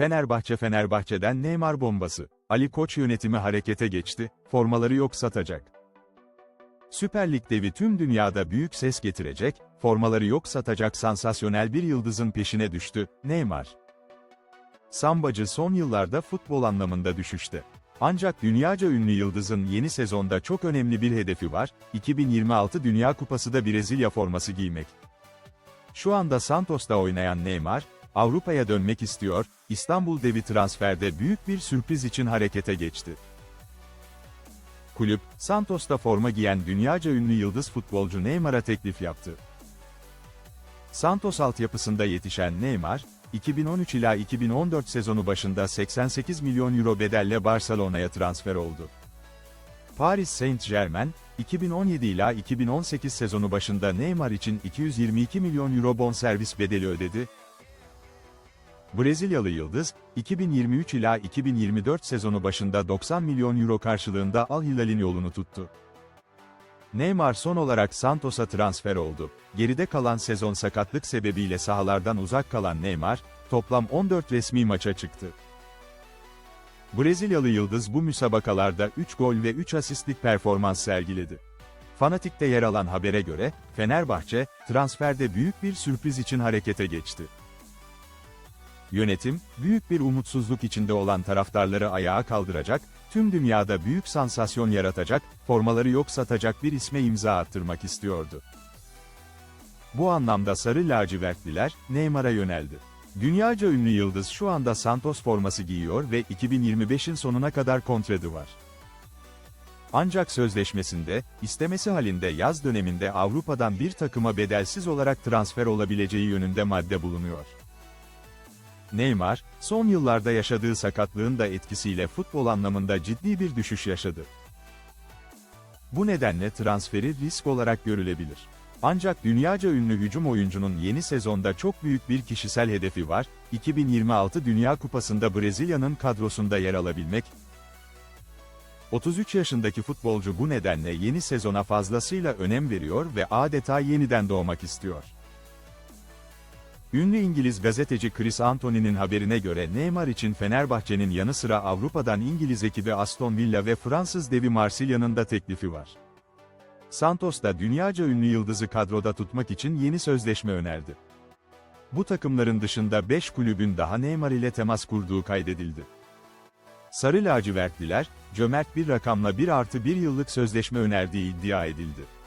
Fenerbahçe Fenerbahçe'den Neymar bombası. Ali Koç yönetimi harekete geçti, formaları yok satacak. Süper Lig devi tüm dünyada büyük ses getirecek, formaları yok satacak sansasyonel bir yıldızın peşine düştü, Neymar. Sambacı son yıllarda futbol anlamında düşüşte. Ancak dünyaca ünlü yıldızın yeni sezonda çok önemli bir hedefi var, 2026 Dünya Kupası da Brezilya forması giymek. Şu anda Santos'ta oynayan Neymar, Avrupa'ya dönmek istiyor, İstanbul devi transferde büyük bir sürpriz için harekete geçti. Kulüp, Santos'ta forma giyen dünyaca ünlü yıldız futbolcu Neymar'a teklif yaptı. Santos altyapısında yetişen Neymar, 2013 ila 2014 sezonu başında 88 milyon euro bedelle Barcelona'ya transfer oldu. Paris Saint-Germain, 2017 ila 2018 sezonu başında Neymar için 222 milyon euro bonservis bedeli ödedi. Brezilyalı yıldız, 2023 ila 2024 sezonu başında 90 milyon euro karşılığında Al Hilal'in yolunu tuttu. Neymar son olarak Santos'a transfer oldu. Geride kalan sezon sakatlık sebebiyle sahalardan uzak kalan Neymar, toplam 14 resmi maça çıktı. Brezilyalı yıldız bu müsabakalarda 3 gol ve 3 asistlik performans sergiledi. Fanatik'te yer alan habere göre, Fenerbahçe, transferde büyük bir sürpriz için harekete geçti. Yönetim, büyük bir umutsuzluk içinde olan taraftarları ayağa kaldıracak, tüm dünyada büyük sansasyon yaratacak, formaları yok satacak bir isme imza attırmak istiyordu. Bu anlamda sarı lacivertliler, Neymar'a yöneldi. Dünyaca ünlü yıldız şu anda Santos forması giyiyor ve 2025'in sonuna kadar kontredi var. Ancak sözleşmesinde, istemesi halinde yaz döneminde Avrupa'dan bir takıma bedelsiz olarak transfer olabileceği yönünde madde bulunuyor. Neymar, son yıllarda yaşadığı sakatlığın da etkisiyle futbol anlamında ciddi bir düşüş yaşadı. Bu nedenle transferi risk olarak görülebilir. Ancak dünyaca ünlü hücum oyuncunun yeni sezonda çok büyük bir kişisel hedefi var, 2026 Dünya Kupası'nda Brezilya'nın kadrosunda yer alabilmek. 33 yaşındaki futbolcu bu nedenle yeni sezona fazlasıyla önem veriyor ve adeta yeniden doğmak istiyor. Ünlü İngiliz gazeteci Chris Anthony'nin haberine göre Neymar için Fenerbahçe'nin yanı sıra Avrupa'dan İngiliz ekibi Aston Villa ve Fransız devi Marsilya'nın da teklifi var. Santos da dünyaca ünlü yıldızı kadroda tutmak için yeni sözleşme önerdi. Bu takımların dışında 5 kulübün daha Neymar ile temas kurduğu kaydedildi. Sarı lacivertliler, cömert bir rakamla 1 artı 1 yıllık sözleşme önerdiği iddia edildi.